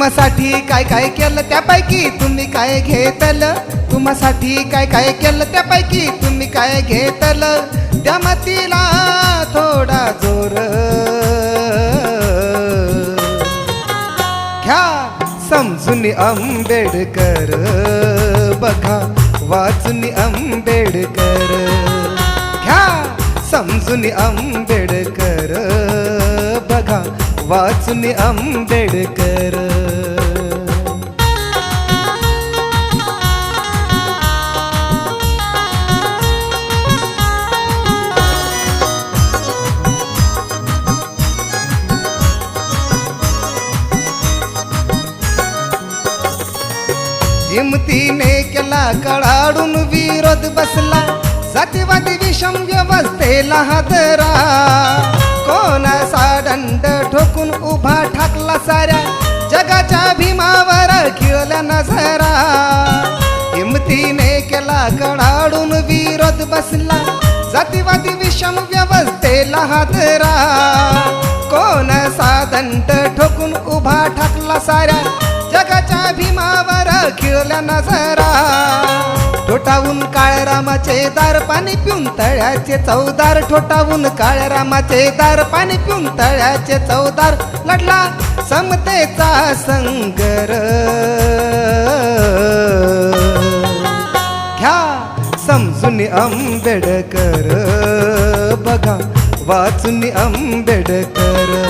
तुम्हासाठी काय काय केलं त्यापैकी? तुम्ही काय घेतलं? तुम्हासाठी काय काय केलं त्यापैकी? तुम्ही काय घेतलं? त्या मतीला थोडा जोर. घ्या समजून आंबेडकर. बघा वाचून आंबेडकर. घ्या समजून आंबेडकर. वाचून आंबेडकर. हिमतीने केला कळाडून विरोध बसला. जातीवादी विषम व्यवस्थेला हादरा. कोणाचा दंड ठोकून उभा ठाकला साऱ्या जगाच्या भीमावर खिळल्या नजरा. हिमतीने केला कडाडून विरोध बसला. जातीवादी विषम व्यवस्थेला हादरा. कोण दंड ठोकून उभा ठाकला साऱ्या जगाच्या भीमावर खिळल्या नजरा. ठोठावून काळरामाचे दार पाणी पिऊन तळ्याचे चौदार. ठोठावून काळरामाचे दार पाणी पिऊन तळ्याचे चौदार. लढला समतेचा संगर. घ्या समजून आंबेडकर. बघा वाचून आंबेडकर.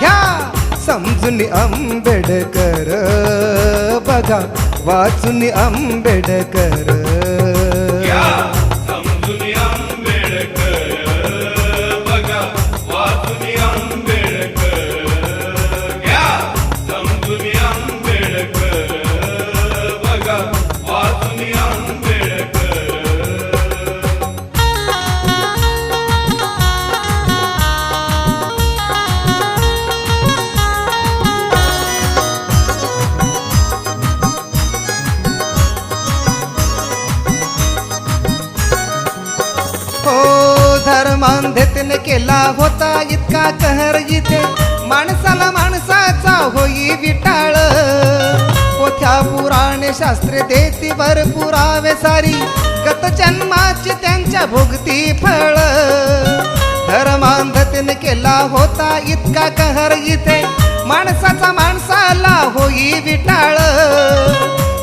घ्या समजून आंबेडकर. बघा वाचून आंबेडकर. धर्मांधतेने केला होता इतका कहर इथे. माणसाला माणसाचा होई विटाळ. पोथ्या पुराणे शास्त्रे देती भर पुरावे सारी गत जन्माची त्यांच्या भोगती फळ. धर्मांधतेने केला होता इतका कहर इथे. माणसाचा माणसाला होई विटाळ.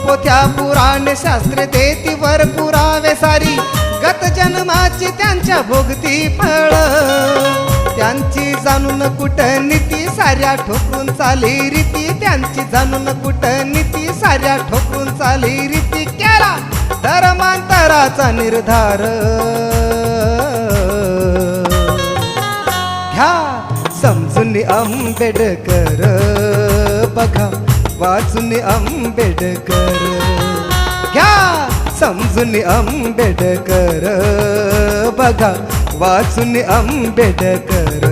पोथ्या पुराण शास्त्र देती वर पुरावे सारी. गत जन्माची त्यांच्या भोगती फळ. त्यांची जाणून कुठ नीती साऱ्या ठोकून चाली रीती. त्यांची जाणून कुठ नीती साऱ्या ठोकून चाली रीती. केला धर्मांतराचा निर्धार. घ्या समजून आंबेडकर बघा. वाचून आंबेडकर. घ्या समजून आंबेडकर. बघा वाचून आंबेडकर.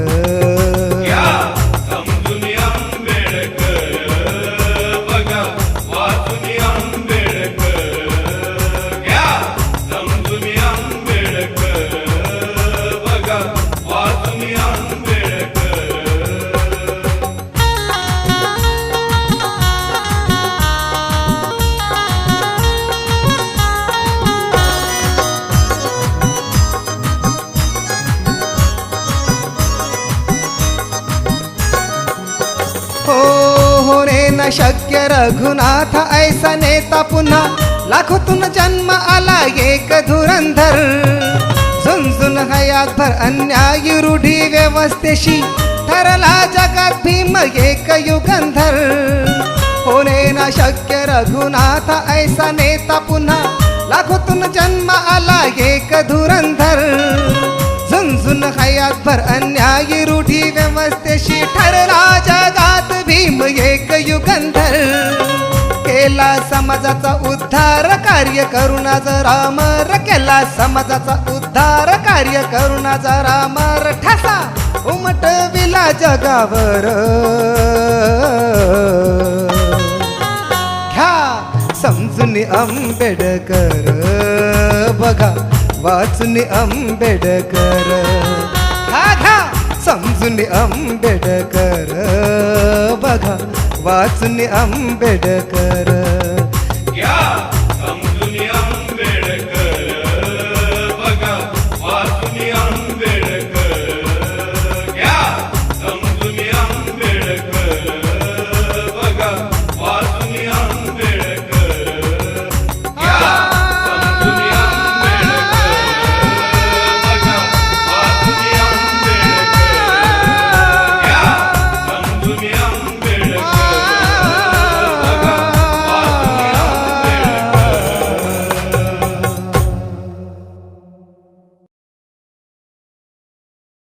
न शक्य रघुनाथ ऐसा नेता पुन्हा लाखोतून जन्म आला एक धुरंधर. झुंझुन हयात भर अन्याय रूढी व्यवस्थेशी ठरला जगात भीम एक युगंधर. होणे ना शक्य रघुनाथ ऐसा नेता पुन्हा लाखोतून जन्म आला एक धुरंधर. झुंझुन हयात भर अन्याय रूढी व्यवस्थेशी ठरला भीम एक युगंधर. केला समाजाचा उद्धार कार्य करुणाचा रामर. केला समाजाचा उद्धार कार्य करुणाचा रामर. ठसा उमटविला जगावर. घ्या समजून आंबेडकर. बघा वाचून आंबेडकर. घ्या आंबेडकर बघा वाचून आंबेडकर आंबेडकर बघा वाचून वाचून